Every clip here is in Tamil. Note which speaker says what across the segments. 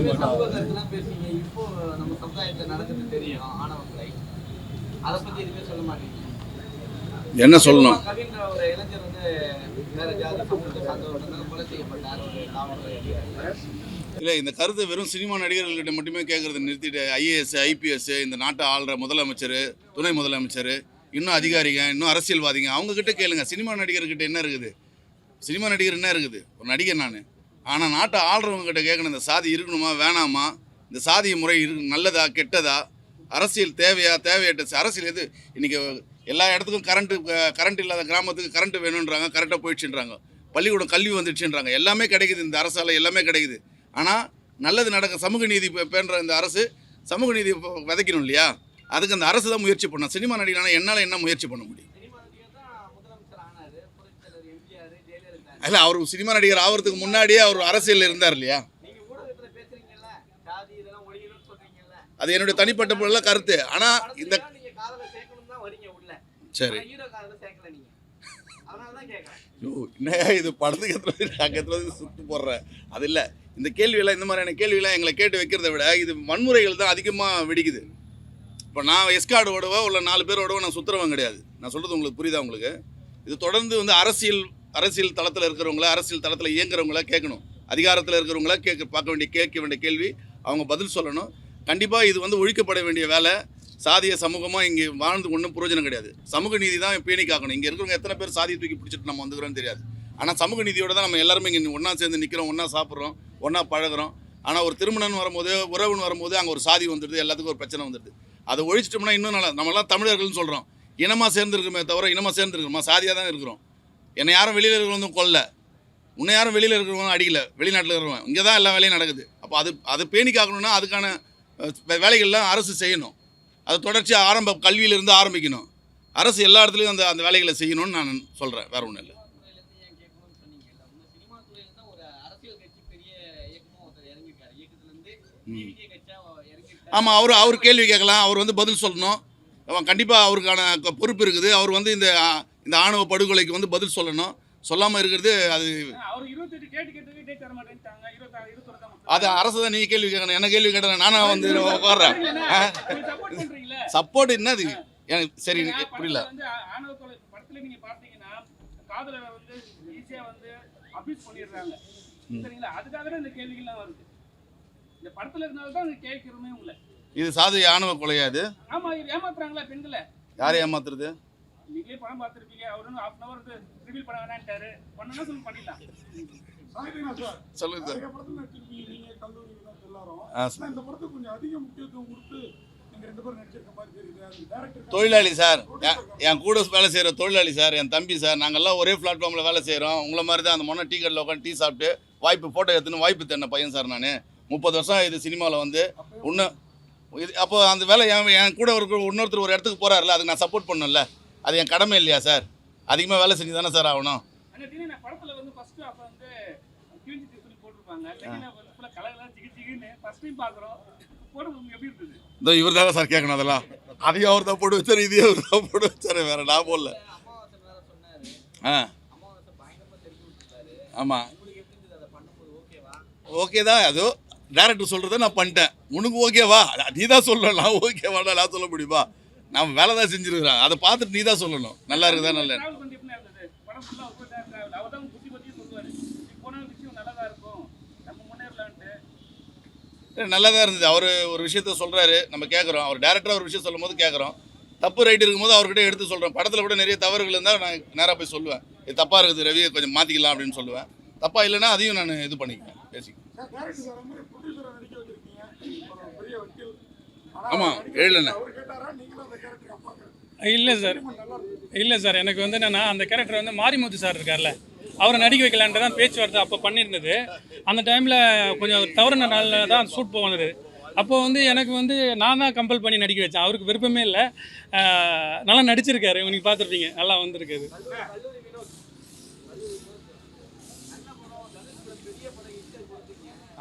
Speaker 1: இப்போ நம்ம சமுதாயத்துல நடக்குது தெரியும் ஆணவ கொலை அதை பத்தி எதுவுமே சொல்ல மாட்டீங்க.
Speaker 2: என்ன சொல்லணும்?
Speaker 1: கவின்ற ஒரு இளைஞர் வந்து வேற ஜாதி சமூகத்தை சார்ந்தவர் கொலை செய்யப்பட்டார் ஒரு காவல்துறை அதிகாரி
Speaker 2: இல்லை இந்த கருத்தை வெறும் சினிமா நடிகர்கள்கிட்ட மட்டுமே கேட்கறத நிறுத்திட்டு ஐஏஎஸ் ஐபிஎஸ் இந்த நாட்டை ஆள்ற முதலமைச்சர் துணை முதலமைச்சர் இன்னும் அதிகாரிங்க இன்னும் அரசியல்வாதிங்க அவங்க கிட்ட கேளுங்க. சினிமா நடிகர்கிட்ட என்ன இருக்குது? சினிமா நடிகர் என்ன இருக்குது? ஒரு நடிகர் நான். ஆனால் நாட்டை ஆள்றவங்க கிட்ட கேட்கணும் இந்த சாதி இருக்கணுமா வேணாமா? இந்த சாதிய முறை இரு நல்லதா கெட்டதா? அரசியல் தேவையா தேவையற்ற அரசியல் எது? இன்றைக்கி எல்லா இடத்துக்கும் கரண்ட்டு கரண்ட் இல்லாத கிராமத்துக்கு கரண்ட்டு வேணுன்றாங்க கரெக்டாக போயிடுச்சுன்றாங்க. பள்ளிக்கூடம் கல்வி வந்துடுச்சுன்றாங்க. எல்லாமே கிடைக்குது இந்த அரசால் எல்லாமே கிடைக்குது. ஆனால் நல்லது நடக்க சமூக நீதி பேன்ற இந்த அரசு சமூக நீதி விதைக்கணும் இல்லையா? அதுக்கு அந்த அரசு தான் முயற்சி பண்ணணும். சினிமா நடிகரான என்னால் என்ன முயற்சி பண்ண முடியும்
Speaker 1: சினிமா நடிகர் தான் முதலமைச்சர் ஆனாரு புரட்சித் தலைவர் எம்ஜிஆர்
Speaker 2: இல்லை அவர் சினிமா நடிகர் ஆகிறதுக்கு முன்னாடியே அவர் அரசியலில் இருந்தார் இல்லையா? அது என்னுடைய தனிப்பட்ட முறையில் கருத்து. ஆனால் இந்த சரி. என்னய்யா இது படத்துக்கு எத்தனை நாங்கள் எத்தனை சுத்து போடுறேன் அது இல்லை. இந்த கேள்வியெல்லாம் இந்த மாதிரியான கேள்வியெல்லாம் எங்களை கேட்டு வைக்கிறத விட இது வன்முறைகள் தான் அதிகமாக வெடிக்குது. இப்போ நான் எஸ்கார்டு ஓடவோ இல்லை நாலு பேர் ஓடவோ நான் சுற்றுறவன் கிடையாது. நான் சொல்கிறது உங்களுக்கு புரியுதா உங்களுக்கு? இது தொடர்ந்து வந்து அரசியல் அரசியல் தளத்தில் இருக்கிறவங்கள அரசியல் தளத்தில் இயங்குறவங்கள கேட்கணும். அதிகாரத்தில் இருக்கிறவங்கள கேட்க பார்க்க வேண்டிய கேட்க வேண்டிய கேள்வி அவங்க பதில் சொல்லணும். கண்டிப்பாக இது வந்து ஒழிக்கப்பட வேண்டிய வேலை. சாதிய சமூகமாக இங்கே வாழ்ந்து ஒன்றும் பிரயோஜனம் கிடையாது. சமூக நீதி தான் பேணி காக்கணும். இங்கே இருக்கிறவங்க எத்தனை பேர் சாதியை தூக்கி பிடிச்சிட்டு நம்ம வந்துக்கிறோம்னு தெரியாது. ஆனால் சமூக நீதியோட தான் நம்ம எல்லாருமே இங்கே ஒன்றா சேர்ந்து நிற்கிறோம் ஒன்றா சாப்பிட்றோம் ஒன்றா பழகுறோம். ஆனால் ஒரு திருமணம் வரும்போது உறவுன்னு வரும்போது அங்கே ஒரு சாதி வந்துடுது எல்லாத்துக்கும் ஒரு பிரச்சனை வந்துடுது. அதை ஒழிச்சிட்டோம்னா இன்னும் நல்லா நம்மளாம் தமிழர்கள்னு சொல்கிறோம் இனமாக சேர்ந்துருக்குமே தவிர இனமாக சேர்ந்துருக்குமா சாதியாக தான் இருக்கிறோம். என்னை யாரும் வெளியில் இருக்கிறவங்க கொல்ல. உன்னை யாரும் வெளியில் இருக்கிறவங்க அடிக்கல. வெளிநாட்டில் இருக்கிறவங்க இங்கே தான் எல்லா வேலையும் நடக்குது. அப்போ அது அது பேணி காக்கணும்னா அதுக்கான வேலைகள்லாம் அரசு செய்யணும். அது தொடர்ச்சியாக ஆரம்ப கல்வியிலிருந்து ஆரம்பிக்கணும். அரசு எல்லா இடத்துலையும் அந்த அந்த வேலைகளை செய்யணும்னு நான் சொல்கிறேன் வேறு ஒன்றும் இல்லை. ஆமாம் அவர் அவர் கேள்வி கேட்கலாம். அவர் வந்து பதில் சொல்லணும். அவன் கண்டிப்பாக அவருக்கான பொறுப்பு இருக்குது. அவர் வந்து இந்த இந்த ஆணவ படுகொலைக்கு வந்து பதில் சொல்லணும். சொல்லாமல் இருக்கிறது அது அது அரசு தான் நீங்கள் கேள்வி கேட்கணும். என்ன கேள்வி கேட்டேன் நானா வந்து உட்காடுறேன்
Speaker 3: சப்போர்ட்
Speaker 2: என்னது? எனக்கு சரி புரியல. இது சாதி ஆணவ கொலையா இது?
Speaker 3: ஆமா இது ஏமாத்துறாங்களா பெண்களை?
Speaker 2: யாரை ஏமாத்துறது?
Speaker 3: நீங்களே படம் பார்த்துருப்பீங்க. அவர் வந்து ஹாஃப் அன் அவர் வந்து ரிவீல் பண்ண வேணான்ட்டாரு பண்ணனா சொல்லி பண்ணிடலாம்.
Speaker 4: சார்.
Speaker 2: சொல்லுங்க சார்.
Speaker 4: நிறைய படத்துல நடிச்சிருக்கீங்க நீங்க கல்லூரிகள் எல்லாரும்.
Speaker 2: ஆ,
Speaker 4: ஆனா இந்த படத்துக்கு கொஞ்சம் அதிக முக்கியத்துவம் கொடுத்து நீங்க ரெண்டு பேரும் நடிச்சிருக்க மாதிரி தெரியுது. அது டேரக்டர்
Speaker 2: தொழிலாளி சார். என்- என் கூட வேலை செய்கிற தொழிலாளி சார் என் தம்பி சார் நாங்கள்லாம் ஒரே பிளாட்ஃபார்மில் வேலை செய்கிறோம் உங்களை மாதிரி தான் அந்த மொன்ன டீ கடையில் உட்காந்து டீ சாப்பிட்டு வாய்ப்பு ஃபோட்டோ எடுத்துன்னு வாய்ப்பு தேடின பையன் சார் நான். முப்பது வருஷம் இது சினிமாவில் வந்து. இன்னும் இது அப்போ அந்த வேலை என் என் கூட இருக்கிற இன்னொருத்தர் ஒரு இடத்துக்கு போகிறாருல அதுக்கு நான் சப்போர்ட் பண்ணல அது என் கடமை இல்லையா சார்? அதிகமாக வேலை செஞ்சு தானே சார் ஆகணும். இதோ இவர் தானே சார் கேட்கணும் அதெல்லாம். அதையும் அவர் தான் போட்டு வச்சார் இதையும் அவர் தான் போட்டு வச்சார் வேற நான் போடல. ஆ. ஆமாம்
Speaker 1: உங்களுக்கு எப்படி இருந்தது? அதை பண்ணும்போது ஓகேவா
Speaker 2: ஓகே தான் அதோ டேரக்டர் சொல்கிறத நான் பண்ணிட்டேன். உனக்கு ஓகேவா நீ தான் சொல்லணும். நான் ஓகேவாடா நான் சொல்ல முடியுமா? நான் வேலை தான் செஞ்சுருக்கிறேன் அதை பார்த்துட்டு நீ தான் சொல்லணும். நல்லா இருக்குதா நல்ல
Speaker 3: நம்ம
Speaker 2: நல்லா தான் இருந்தது. அவர் ஒரு விஷயத்த சொல்கிறாரு நம்ம கேட்குறோம் அவர் டேரக்டர் ஒரு விஷயம் சொல்லும் போது கேட்குறோம் தப்பு ரைட் இருக்கும்போது அவர்கிட்ட எடுத்து சொல்கிறேன் படத்தில் கூட நிறைய தவறுகள் இருந்தால் நான் நேராக போய் சொல்லுவேன். இது தப்பாக இருக்குது ரவி கொஞ்சம் மாற்றிக்கலாம் அப்படின்னு சொல்லுவேன். தப்பாக இல்லைன்னா அதையும் நான் இது பண்ணிக்குவேன் பேசிக்குவேன்
Speaker 4: சார் டேரக்டர்
Speaker 5: இல்லை சார். இல்லை சார் எனக்கு வந்து என்னென்னா அந்த கேரக்டர் வந்து மாரிமுத்து சார் இருக்கார்ல. அவரை நடிக்க வைக்கலான்ட்டு தான் பேச்சுவார்த்தை அப்போ பண்ணியிருந்தது. அந்த டைமில் கொஞ்சம் தவறுன நாளில் தான் ஷூட் போனது. அப்போது வந்து எனக்கு வந்து நான் தான் கம்பல் பண்ணி நடிக்க வச்சேன். அவருக்கு விருப்பமே இல்லை. நல்லா நடிச்சிருக்காரு. நீங்கள் பார்த்துருப்பீங்க. நல்லா வந்திருக்காரு.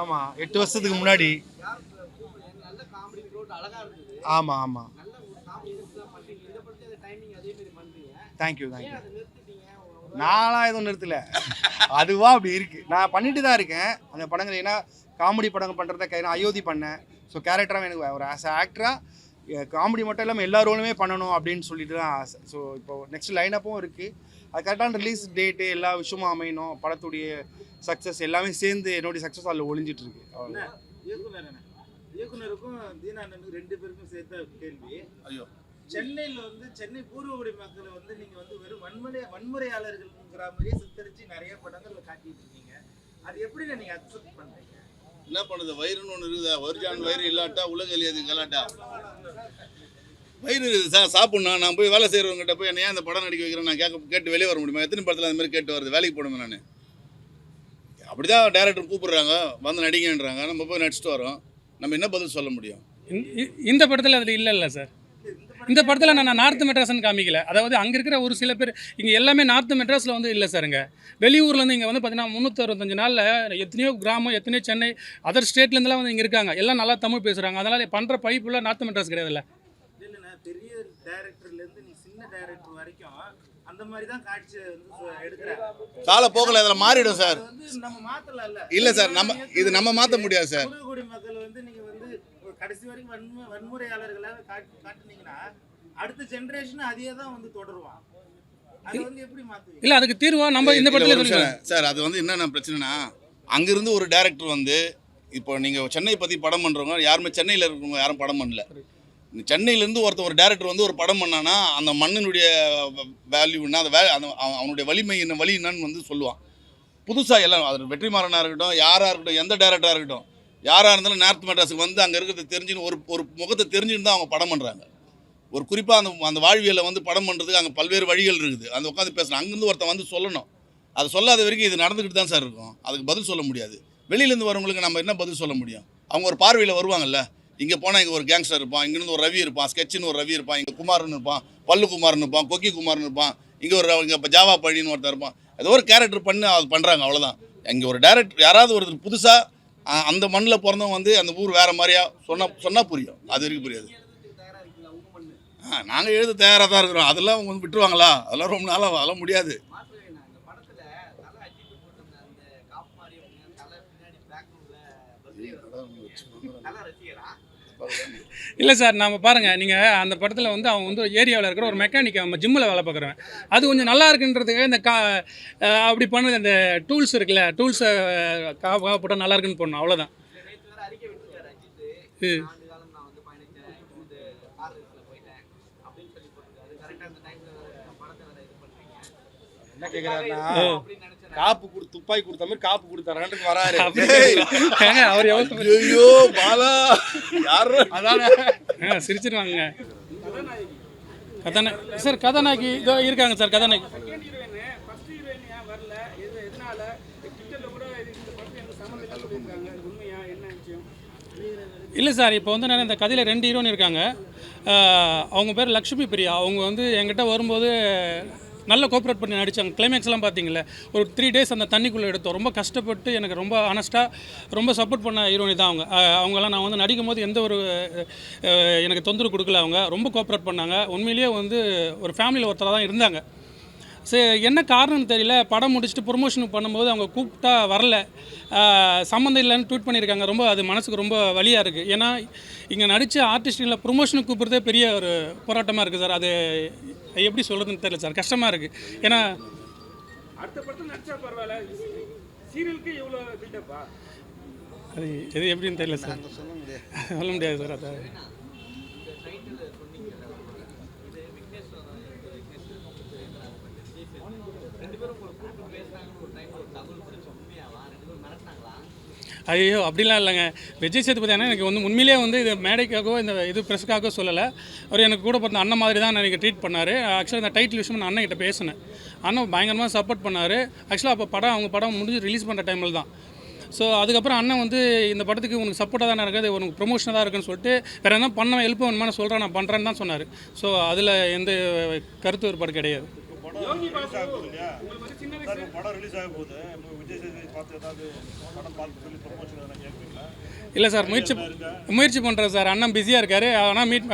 Speaker 6: ஆமாம் எட்டு வருஷத்துக்கு முன்னாடி. ஆமாம் ஆமாம்
Speaker 1: நல்ல ஒரு காமெடி எல்லாம் பண்றீங்க இந்த படத்துல டைமிங் அதே மாதிரி பண்றீங்க
Speaker 6: தேங்க்யூ தேங்க்யூ நான்லாம் எதுவும் நிறுத்தல. அதுவா அப்படி இருக்கு. நான் பண்ணிட்டு தான் இருக்கேன். அந்த படங்கள் ஏன்னா காமெடி படம் பண்ணுறத கை நான் அயோத்தி பண்ணேன். ஸோ கேரக்டராக எனக்கு ஒரு ஆஸ் ஆக்டராக காமெடி மட்டும் இல்லாமல் எல்லா ரோலுமே பண்ணணும் அப்படின்னு சொல்லிட்டு தான் ஆசை. ஸோ இப்போ நெக்ஸ்ட் லைனப்பும் இருக்குது அது கரெக்டான ரிலீஸ் டேட்டு எல்லா விஷயமும் அமையணும். படத்துடைய சக்ஸஸ் எல்லாமே சேர்ந்து என்னுடைய சக்ஸஸ் அதில் ஒளிஞ்சிட்டு இருக்கு.
Speaker 7: இயக்குனருக்கும் தீனா ரெண்டு பேருக்கும் சேர்த்த கேள்வி.
Speaker 2: ஐயோ.
Speaker 7: சென்னையில வந்து சென்னை பூர்வகுடி மக்களை வந்து நீங்க வந்து வெறும் வன்முறை வன்முறையாளர்கள்ங்கிற மாதிரியே சித்தரிச்சு நிறைய படங்கள்ல காட்டிட்டு இருக்கீங்க. அது எப்படி நீங்க அக்செப்ட் பண்றீங்க?
Speaker 2: என்ன பண்ணுது? வயிறுன்னு ஒன்று இருக்குதா? ஒரிஜான் வயிறு இல்லாட்டா உலக எளியது கலாட்டா வயிறு இருக்குது? சார் சாப்பிட்ணும் நான் போய் வேலை செய்கிறவங்ககிட்ட போய் என்ன ஏன் இந்த படம் நடிக்க வைக்கிறேன் நான் கேட்க கேட்டு வெளியே வர முடியுமா? எத்தனை படத்தில் அந்த மாதிரி கேட்டு வருது? வேலைக்கு போடுவேன் நான்? அப்படி தான் டேரக்டர் கூப்பிடுறாங்க. வந்து நடிங்கன்றாங்க. நம்ம போய் நடிச்சிட்டு வரோம். நம்ம என்ன பதில் சொல்ல முடியும்?
Speaker 5: இந்த- இ- இந்த படத்தில் அதில் இல்லை இல்லை சார். இந்த படத்தில் நான் நார்த் மெட்ராஸ்னு காமிக்கல. அதாவது அங்கே இருக்கிற ஒரு சில பேர் இங்கே எல்லாமே நார்த் மெட்ராஸில் வந்து இல்லை சாருங்க. வெளியூர்லேருந்து இங்கே வந்து பார்த்தீங்கன்னா முந்நூற்றறுபத்தஞ்சு நாளில் எத்தனையோ கிராமம் எத்தனையோ சென்னை அதர் ஸ்டேட்லேருந்துலாம் வந்து இங்கே இருக்காங்க. எல்லாம் நல்லா தமிழ் பேசுகிறாங்க அதனால் பண்ணுற பைப்புலாம் நார்த் மெட்ராஸ் கிடையாதுல்ல.
Speaker 7: பெரிய டைரக்டர்ல இருந்து நீ சின்ன டைரக்டர் வரைக்கும் அந்த மாதிரி தான் காட்சி எடுக்கிறாங்க
Speaker 2: காலப்போக்கில் அதில் மாறிடும் சார்.
Speaker 7: நம்ம மாத்தலாம்ல.
Speaker 2: இல்லை சார் நம்ம இது நம்ம மாற்ற முடியாது சார்
Speaker 7: பூர்வகுடி மக்கள் வந்து நீங்க வந்து ஒரு கடைசி வரைக்கும் வன்மு வன்முறையாளர்களாக காட்டு காட்டுனீங்கன்னா அடுத்த ஜெனரேஷன் அதையே தான் வந்து தொடருவான். அது வந்து எப்படி மாத்துவீங்க?
Speaker 5: இல்லை அதுக்கு தீர்வா நம்ம இந்த படத்தில்.
Speaker 2: சார் அது வந்து என்னென்ன பிரச்சனைனா அங்கிருந்து ஒரு டேரக்டர் வந்து இப்போ நீங்கள் சென்னை பற்றி படம் பண்ணுறவங்க யாருமே சென்னையில் இருக்கிறவங்க யாரும் படம் பண்ணல. சென்னையிலேருந்து ஒருத்தர் ஒரு டேரக்டர் வந்து ஒரு படம் பண்ணானா அந்த மண்ணினுடைய வேல்யூன்னா அந்த வே அந்த அவன் அவனுடைய வலிமை என்ன வலி என்னன்னு வந்து சொல்லுவான். புதுசாக எல்லாம் அது வெற்றிமாறனாக இருக்கட்டும் யாராக இருக்கட்டும் எந்த டேரக்டராக இருக்கட்டும் யாராக இருந்தாலும் நார்த் மெட்ராஸுக்கு வந்து அங்கே இருக்கிறத தெரிஞ்சுன்னு ஒரு ஒரு முகத்தை தெரிஞ்சுன்னு தான் அவங்க படம் பண்ணுறாங்க ஒரு குறிப்பாக அந்த அந்த வாழ்வியலை வந்து படம் பண்ணுறதுக்கு அங்கே பல்வேறு வழிகள் இருக்குது. அந்த உட்காந்து பேசணும். அங்கேருந்து ஒருத்தன் வந்து சொல்லணும். அதை சொல்லாத வரைக்கும் இது நடந்துக்கிட்டு தான் சார் இருக்கும். அதுக்கு பதில் சொல்ல முடியாது. வெளியிலேருந்து வரவங்களுக்கு நம்ம என்ன பதில் சொல்ல முடியும்? அவங்க ஒரு பார்வையில் வருவாங்கல்ல. இங்கே போனால் இங்கே ஒரு கேங்ஸ்டர் இருப்பான். இங்கேருந்து ஒரு ரவி இருப்பான். ஸ்கெட்சுன்னு ஒரு ரவி இருப்பான். இங்கே குமார்னு இருப்பான். பல்லு குமார்னு இருப்பான். கொக்கி குமார்னு இருப்பான். இங்கே ஒரு இங்கே இப்போ ஜாவா பழின்னு ஒருத்தர் இருப்பான். ஏதோ ஒரு கேரக்டர் பண்ணி அது பண்ணுறாங்க அவ்வளோதான் இங்கே ஒரு டேரக்டர் யாராவது ஒருத்தர் புதுசாக அந்த மண்ணில் பிறந்தவங்க வந்து அந்த ஊர் வேறு மாதிரியா சொன்னால் சொன்னால் புரியும். அது வரைக்கும் புரியாது. ஆ நாங்கள் எழுத தயாராக தான் இருக்கிறோம். அதெல்லாம் அவங்க வந்து விட்டுருவாங்களா? அதெல்லாம் ரொம்ப நாளாக அதெல்லாம் முடியாது.
Speaker 1: தலை ரசிகரா?
Speaker 5: இல்லை சார் நம்ம பாருங்கள் நீங்கள் அந்த படத்தில் வந்து அவன் வந்து ஏரியாவில் இருக்கிற ஒரு மெக்கானிக் அவன் ஜிம்மில் வேலை பார்க்குறவன். அது கொஞ்சம் நல்லா இருக்குன்றதுக்கு இந்த கா அப்படி பண்ணது அந்த டூல்ஸ் இருக்குல்ல டூல்ஸை கா போட்டால் நல்லா இருக்குன்னு போடணும் அவ்வளோதான்
Speaker 6: என்ன கேட்குறாருன்னா காப்பு கொடு துப்பாக்கி கொடுத்த மாதிரி காப்பு கொடுத்தாரான்ட்டு வராரு.
Speaker 5: அவர் எவ்வளோ
Speaker 2: ஐயோ பாலா. யாரோ?
Speaker 6: அதானே.
Speaker 5: ஆ சிரிச்சிருவாங்க. கதாநாயகி. சார் கதாநாயகி இதோ இருக்காங்க சார் கதாநாயகி.
Speaker 3: இல்லை
Speaker 5: சார் இப்போ வந்து நான் இந்த கதையில் ரெண்டு ஹீரோயின் இருக்காங்க. அவங்க பேர் லக்ஷ்மி பிரியா. அவங்க வந்து என்கிட்ட வரும்போது நல்ல கோஆப்ரேட் பண்ணி நடித்தாங்க கிளைமேக்ஸ்லாம் பார்த்தீங்களே ஒரு த்ரீ டேஸ் அந்த தண்ணிக்குள்ளே எடுத்தோம். ரொம்ப கஷ்டப்பட்டு எனக்கு ரொம்ப ஆனஸ்ட்டாக ரொம்ப சப்போர்ட் பண்ண ஹீரோனி தான் அவங்க. அவங்களாம் அவங்கெல்லாம் நான் வந்து நடிக்கும் போது எந்த ஒரு எனக்கு தொந்தரவு கொடுக்கல அவங்க. ரொம்ப கோஆப்ரேட் பண்ணாங்க. உண்மையிலேயே வந்து ஒரு ஃபேமிலியில் ஒருத்தராக தான் இருந்தாங்க. சரி என்ன காரணம்னு தெரியல. படம் முடிச்சுட்டு ப்ரொமோஷன் பண்ணும்போது அவங்க கூப்பிட்டா வரல. சம்மந்தம் இல்லைன்னு ட்வீட் பண்ணியிருக்காங்க. ரொம்ப அது மனசுக்கு ரொம்ப வலியாக இருக்குது ஏன்னா இங்கே நடித்த ஆர்டிஸ்ட்டுங்களை ப்ரொமோஷனுக்கு கூப்பிட்றதே பெரிய ஒரு போராட்டமாக இருக்குது சார் அது எப்படி சொல்கிறதுன்னு தெரியல சார் கஷ்டமாக இருக்குது ஏன்னா
Speaker 3: அடுத்த படத்தில் நடிச்சா பரவாயில்ல. சீரியலுக்கு எவ்வளோ
Speaker 5: அது எது எப்படின்னு தெரியல சார் சொல்ல முடியாது. சார் அதை
Speaker 1: இந்த டைட்டில் சொன்னீங்கல்ல இது விக்னேஸ்வரன் விக்னேஸ்வரன் ரெண்டு பேரும் உங்களை கூப்பிட்டு பேசுறாங்கன்னு ஒரு டைம் ஒரு தகவல் படிச்சோம் உண்மையாவா ரெண்டு பேரும் மிரட்டினாங்களா
Speaker 5: ஐயோ அப்படிலாம் இல்லைங்க. விஜய் சேதுபதி ஆனால் எனக்கு வந்து உண்மையிலேயே வந்து இது மேடைக்காகவோ இந்த இது ப்ரெஸ்க்காகவோ சொல்லலை. அவர் எனக்கு கூட பிறந்த அண்ணன் மாதிரி தான் எனக்கு ட்ரீட் பண்ணார். ஆக்சுவலாக இந்த டைட்டில் விஷயம் நான் அண்ணன் கிட்ட பேசினேன். அண்ணன் பயங்கரமாக சப்போர்ட் பண்ணார். ஆக்சுவலாக அப்போ படம் அவங்க படம் முடிஞ்சு ரிலீஸ் பண்ணுற டைமில் தான். ஸோ அதுக்கப்புறம் அண்ணன் வந்து இந்த படத்துக்கு உனக்கு சப்போர்ட்டாக தானே இருக்குது உனக்கு ப்ரொமோஷனாக தான் இருக்குன்னு சொல்லிட்டு வேறு என்ன பண்ண ஹெல்ப் வேணுமா சொல்கிறேன் நான் பண்ணுறேன்னு தான் சொன்னார். ஸோ அதில் எந்த கருத்து வேறுபாடு கிடையாது. இல்லை சார் முயற்சி முயற்சி பண்ணுறேன் சார். அண்ணன் பிஸியாக இருக்கார். ஆனால் மீட்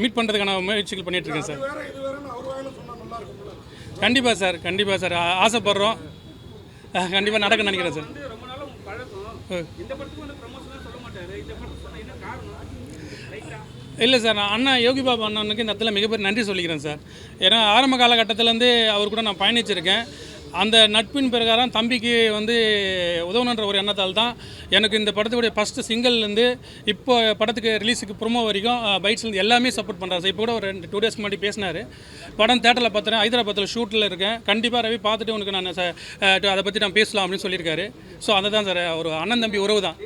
Speaker 5: மீட் பண்ணுறதுக்கான முயற்சிகள் பண்ணிட்டு இருக்கேன் சார். கண்டிப்பாக சார் கண்டிப்பாக சார். ஆசைப்படுறோம். கண்டிப்பாக நடக்க நினைக்கிறேன் சார். இல்லை சார் நான் அண்ணா யோகி பாபு அண்ணனுக்கு இந்த இடத்துல மிகப்பெரிய நன்றி சொல்லிக்கிறேன் சார். ஏன்னா ஆரம்ப காலகட்டத்திலேருந்து அவர் கூட நான் பயணிச்சிருக்கேன். அந்த நட்பின் பிரகாரம் தம்பிக்கு வந்து உதவணுன்ற ஒரு எண்ணத்தால் தான் எனக்கு இந்த படத்துடைய ஃபஸ்ட்டு சிங்கிள்லேருந்து இப்போ படத்துக்கு ரிலீஸுக்கு ப்ரோமோ வரைக்கும் பைட்ஸ்லேருந்து எல்லாமே சப்போர்ட் பண்ணுறாரு சார் இப்போ கூட ஒரு ரெண்டு டூ டேஸ்க்கு முன்னாடி பேசினார். படம் தேட்டரில் பார்த்துறேன் ஹைதராபாத்தில் ஷூட்டில் இருக்கேன். கண்டிப்பாக ரவி பார்த்துட்டு உனக்கு நான் ச- அதை பற்றி நான் பேசலாம் அப்படின்னு சொல்லியிருக்காரு. ஸோ அதை தான் சார் ஒரு அண்ணன் தம்பி உறவு தான்